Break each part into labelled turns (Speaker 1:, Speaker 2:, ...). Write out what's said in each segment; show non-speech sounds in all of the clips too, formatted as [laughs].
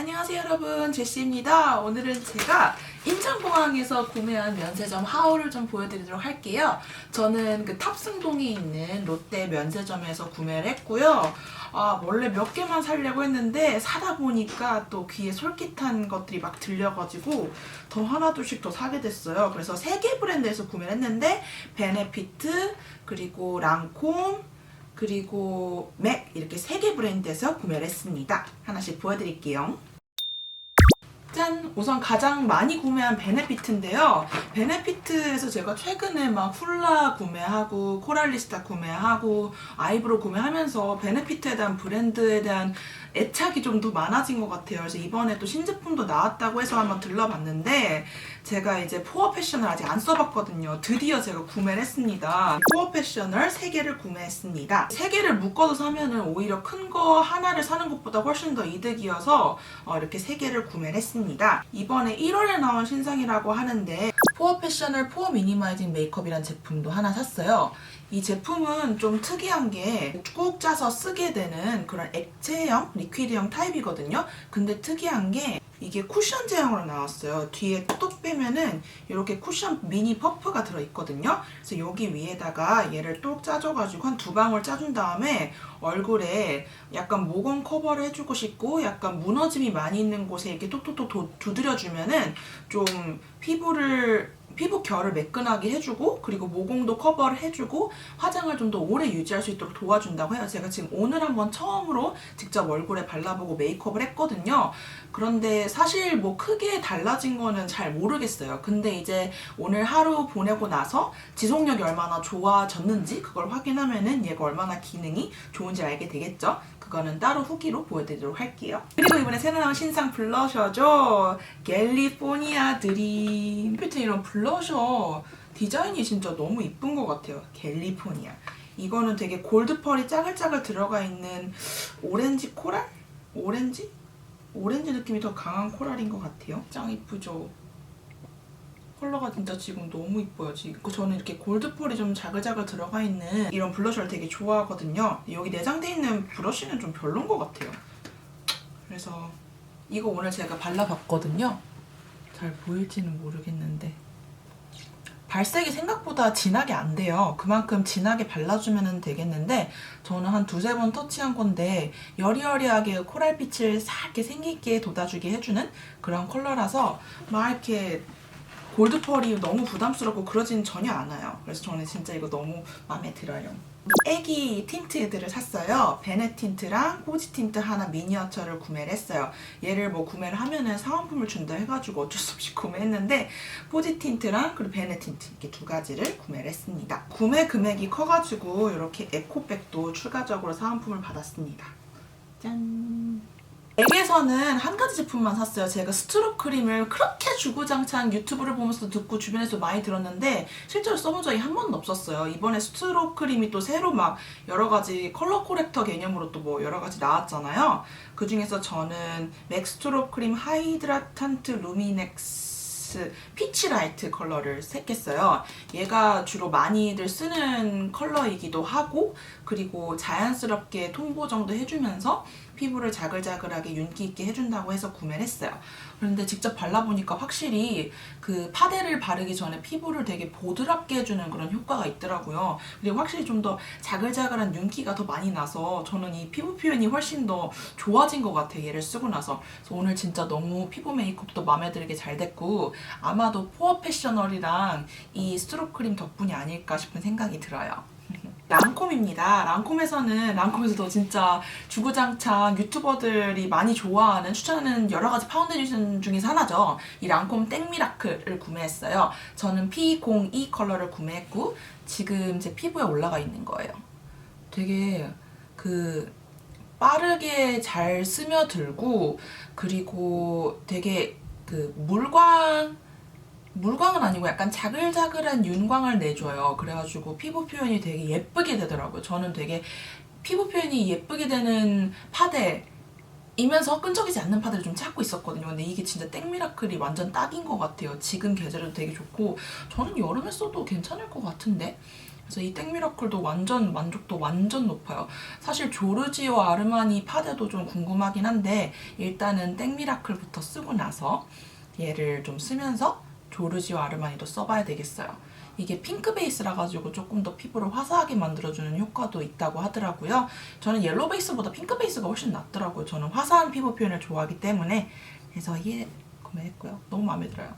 Speaker 1: 안녕하세요 여러분 제시입니다. 오늘은 제가 인천공항에서 구매한 면세점 하울을 좀 보여드리도록 할게요. 저는 그 탑승동에 있는 롯데 면세점에서 구매를 했고요. 아 원래 몇 개만 사려고 했는데 사다 보니까 또 귀에 솔깃한 것들이 막 들려가지고 더 하나 둘씩 더 사게 됐어요. 그래서 세 개 브랜드에서 구매를 했는데 베네피트 그리고 랑콤 그리고 맥 이렇게 세 개 브랜드에서 구매를 했습니다. 하나씩 보여드릴게요. 짠! 우선 가장 많이 구매한 베네피트인데요. 베네피트에서 제가 최근에 막 훌라 구매하고 코랄리스타 구매하고 아이브로 구매하면서 베네피트에 대한 브랜드에 대한 애착이 좀 더 많아진 것 같아요. 그래서 이번에 또 신제품도 나왔다고 해서 한번 들러봤는데 제가 이제 포어 패션을 아직 안 써봤거든요. 드디어 제가 구매를 했습니다. 포어 패션을 3개를 구매했습니다. 3개를 묶어서 사면은 오히려 큰 거 하나를 사는 것보다 훨씬 더 이득이어서 어, 이렇게 3개를 구매를 했습니다. 이번에 1월에 나온 신상이라고 하는데 포어 패셔널 포어 미니마이징 메이크업이라는 제품도 하나 샀어요. 이 제품은 좀 특이한 게 꾹 짜서 쓰게 되는 그런 액체형, 리퀴드형 타입이거든요. 근데 특이한 게 이게 쿠션 제형으로 나왔어요. 뒤에 뚝 빼면은 이렇게 쿠션 미니 퍼프가 들어있거든요. 그래서 여기 위에다가 얘를 뚝 짜줘가지고 한 두 방울 짜준 다음에 얼굴에 약간 모공 커버를 해주고 싶고 약간 무너짐이 많이 있는 곳에 이렇게 톡톡톡 도- 두드려주면은 좀 피부를 피부 결을 매끈하게 해주고 그리고 모공도 커버를 해주고 화장을 좀 더 오래 유지할 수 있도록 도와준다고 해요. 제가 지금 오늘 한번 처음으로 직접 얼굴에 발라보고 메이크업을 했거든요. 그런데 사실 뭐 크게 달라진 거는 잘 모르겠어요. 근데 이제 오늘 하루 보내고 나서 지속력이 얼마나 좋아졌는지 그걸 확인하면은 얘가 얼마나 기능이 좋은지 알게 되겠죠. 그거는 따로 후기로 보여드리도록 할게요. 그리고 이번에 새로 나온 신상 블러셔죠. 캘리포니아 드림. 퓨튼 이런 블러셔 디자인이 진짜 너무 이쁜 것 같아요. 캘리포니아. 이거는 되게 골드 펄이 짜글짜글 들어가 있는 오렌지 코랄? 오렌지? 오렌지 느낌이 더 강한 코랄인 것 같아요. 짱 이쁘죠? 컬러가 진짜 지금 너무 이뻐요. 지금 그 저는 이렇게 골드 펄이 좀 자글자글 들어가 있는 이런 블러셔를 되게 좋아하거든요. 여기 내장돼 있는 브러쉬는 좀 별론 것 같아요. 그래서 이거 오늘 제가 발라봤거든요. 잘 보일지는 모르겠는데 발색이 생각보다 진하게 안 돼요. 그만큼 진하게 발라주면 되겠는데 저는 한 두세 번 터치한 건데 여리여리하게 코랄빛을 싹 이렇게 생기게 돋아주게 해주는 그런 컬러라서 막 이렇게 골드 펄이 너무 부담스럽고 그러진 전혀 않아요. 그래서 저는 진짜 이거 너무 마음에 들어요. 애기 틴트들을 샀어요. 베네 틴트랑 포지 틴트 하나 미니어처를 구매를 했어요. 얘를 뭐 구매를 하면은 사은품을 준다 해가지고 어쩔 수 없이 [laughs] 구매했는데 포지 틴트랑 그리고 베네 틴트 이렇게 두 가지를 구매를 했습니다. 구매 금액이 커가지고 이렇게 에코백도 추가적으로 사은품을 받았습니다. 짠. 액에서는 한 가지 제품만 샀어요. 제가 스트로 크림을 그렇게 주구장창 유튜브를 보면서 듣고 주변에서 많이 들었는데 실제로 써본 적이 한 번도 없었어요. 이번에 스트로 크림이 또 새로 막 여러 가지 컬러 코렉터 개념으로 또 뭐 여러 가지 나왔잖아요. 그 중에서 저는 맥 스트로 크림 하이드라탄트 루미넥스 피치라이트 컬러를 택했어요. 얘가 주로 많이들 쓰는 컬러이기도 하고 그리고 자연스럽게 톤 보정도 해주면서 피부를 자글자글하게 윤기 있게 해준다고 해서 구매를 했어요. 그런데 직접 발라보니까 확실히 그 파데를 바르기 전에 피부를 되게 보드랍게 해주는 그런 효과가 있더라고요. 그리고 확실히 좀 더 자글자글한 윤기가 더 많이 나서 저는 이 피부 표현이 훨씬 더 좋아진 것 같아요. 얘를 쓰고 나서. 그래서 오늘 진짜 너무 피부 메이크업도 마음에 들게 잘 됐고 아마도 포어 패셔널이랑 이 스트로 크림 덕분이 아닐까 싶은 생각이 들어요. 랑콤입니다. 랑콤에서는 랑콤에서도 진짜 주구장창 유튜버들이 많이 좋아하는 추천하는 여러 가지 파운데이션 중에서 하나죠. 이 랑콤 땡미라클을 구매했어요. 저는 P02 컬러를 구매했고 지금 제 피부에 올라가 있는 거예요. 되게 그 빠르게 잘 스며들고 그리고 되게 그 물광 물광은 아니고 약간 자글자글한 윤광을 내줘요. 그래가지고 피부 표현이 되게 예쁘게 되더라고요. 저는 되게 피부 표현이 예쁘게 되는 파데 이면서 끈적이지 않는 파데를 좀 찾고 있었거든요. 근데 이게 진짜 땡미라클이 완전 딱인 것 같아요. 지금 계절에도 되게 좋고 저는 여름에 써도 괜찮을 것 같은데 그래서 이 땡미라클도 완전 만족도 완전 높아요. 사실 조르지오 아르마니 파데도 좀 궁금하긴 한데 일단은 땡미라클부터 쓰고 나서 얘를 좀 쓰면서 조르지오 아르마니도 써봐야 되겠어요. 이게 핑크 베이스라 가지고 조금 더 피부를 화사하게 만들어주는 효과도 있다고 하더라고요. 저는 옐로우 베이스보다 핑크 베이스가 훨씬 낫더라고요. 저는 화사한 피부 표현을 좋아하기 때문에 그래서 얘 구매했고요. 너무 마음에 들어요.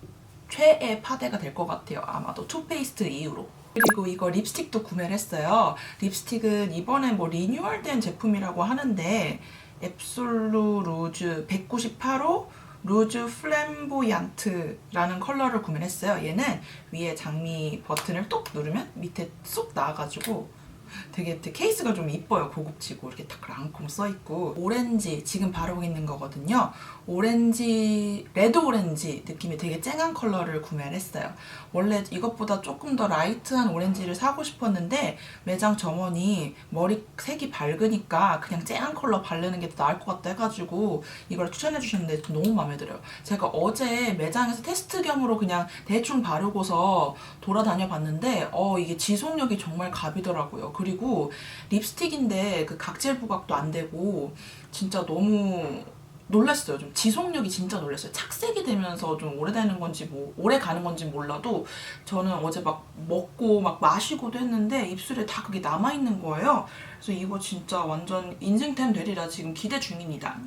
Speaker 1: 최애 파데가 될 것 같아요. 아마도 투페이스트 이후로. 그리고 이거 립스틱도 구매를 했어요. 립스틱은 이번에 뭐 리뉴얼된 제품이라고 하는데 앱솔루 루즈 198호 루즈 플램보얀트라는 컬러를 구매를 했어요. 얘는 위에 장미 버튼을 똑 누르면 밑에 쏙 나와가지고 되게, 되게 케이스가 좀 이뻐요. 고급지고 이렇게 딱 랑콤 써있고 오렌지 지금 바르고 있는 거거든요. 오렌지 레드 오렌지 느낌이 되게 쨍한 컬러를 구매를 했어요. 원래 이것보다 조금 더 라이트한 오렌지를 사고 싶었는데 매장 점원이 머리 색이 밝으니까 그냥 쨍한 컬러 바르는 게 더 나을 것 같다 해가지고 이걸 추천해 주셨는데 너무 마음에 들어요. 제가 어제 매장에서 테스트 겸으로 그냥 대충 바르고서 돌아다녀 봤는데 어 이게 지속력이 정말 갑이더라고요. 그리고 립스틱인데 그 각질 부각도 안 되고 진짜 너무 놀랐어요. 좀 지속력이 진짜 놀랐어요. 착색이 되면서 좀 오래되는 건지 뭐 오래 가는 건지 몰라도 저는 어제 막 먹고 막 마시고도 했는데 입술에 다 그게 남아 있는 거예요. 그래서 이거 진짜 완전 인생템 되리라 지금 기대 중입니다.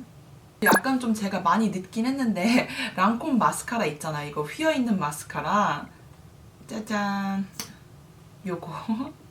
Speaker 1: 약간 좀 제가 많이 늦긴 했는데 [laughs] 랑콤 마스카라 있잖아. 이거 휘어 있는 마스카라. 짜잔. 요거. [laughs]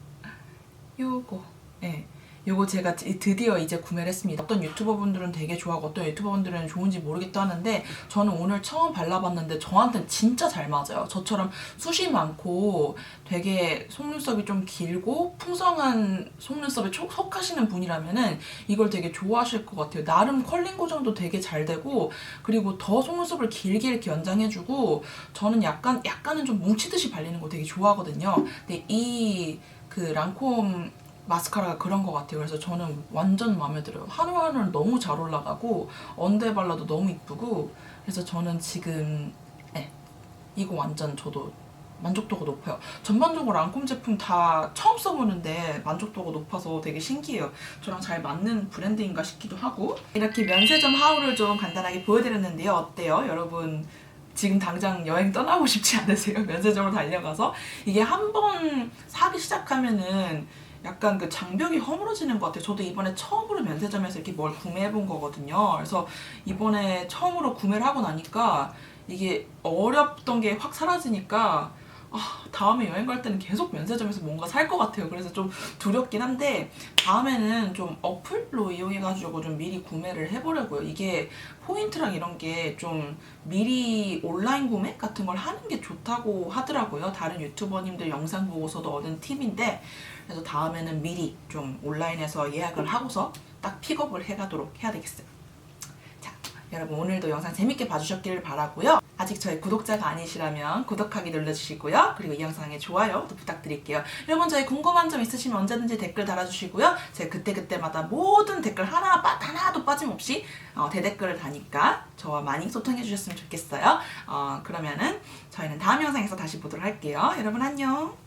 Speaker 1: 요거. 예. 요거 제가 드- 드디어 이제 구매를 했습니다. 어떤 유튜버 분들은 되게 좋아하고 어떤 유튜버 분들은 좋은지 모르겠다 하는데 저는 오늘 처음 발라봤는데 저한테는 진짜 잘 맞아요. 저처럼 숱이 많고 되게 속눈썹이 좀 길고 풍성한 속눈썹에 촉- 속하시는 분이라면은 이걸 되게 좋아하실 것 같아요. 나름 컬링 고정도 되게 잘 되고 그리고 더 속눈썹을 길게 이렇게 연장해주고 저는 약간 약간은 좀 뭉치듯이 발리는 거 되게 좋아하거든요. 근데 이 그 랑콤 마스카라가 그런 것 같아요. 그래서 저는 완전 마음에 들어요. 하루하루 너무 잘 올라가고 언더에 발라도 너무 이쁘고 그래서 저는 지금 네, 이거 완전 저도 만족도가 높아요. 전반적으로 랑콤 제품 다 처음 써보는데 만족도가 높아서 되게 신기해요. 저랑 잘 맞는 브랜드인가 싶기도 하고 이렇게 면세점 하울을 좀 간단하게 보여드렸는데요. 어때요? 여러분 지금 당장 여행 떠나고 싶지 않으세요? [laughs] 면세점으로 달려가서 이게 한 번 사기 시작하면은 약간 그 장벽이 허물어지는 것 같아요. 저도 이번에 처음으로 면세점에서 이렇게 뭘 구매해 본 거거든요. 그래서 이번에 처음으로 구매를 하고 나니까 이게 어렵던 게 확 사라지니까 아, 다음에 여행 갈 때는 계속 면세점에서 뭔가 살 것 같아요. 그래서 좀 두렵긴 한데 다음에는 좀 어플로 이용해가지고 좀 미리 구매를 해보려고요. 이게 포인트랑 이런 게 좀 미리 온라인 구매 같은 걸 하는 게 좋다고 하더라고요. 다른 유튜버님들 영상 보고서도 얻은 팁인데 그래서 다음에는 미리 좀 온라인에서 예약을 하고서 딱 픽업을 해가도록 해야 되겠어요. 자, 여러분 오늘도 영상 재밌게 봐주셨기를 바라고요. 아직 저희 구독자가 아니시라면 구독하기 눌러주시고요. 그리고 이 영상에 좋아요도 부탁드릴게요. 여러분 저희 궁금한 점 있으시면 언제든지 댓글 달아주시고요. 제가 그때그때마다 모든 댓글 하나, 빠, 하나도 빠짐없이 어, 대댓글을 다니까 저와 많이 소통해 주셨으면 좋겠어요. 어, 그러면은 저희는 다음 영상에서 다시 보도록 할게요. 여러분 안녕.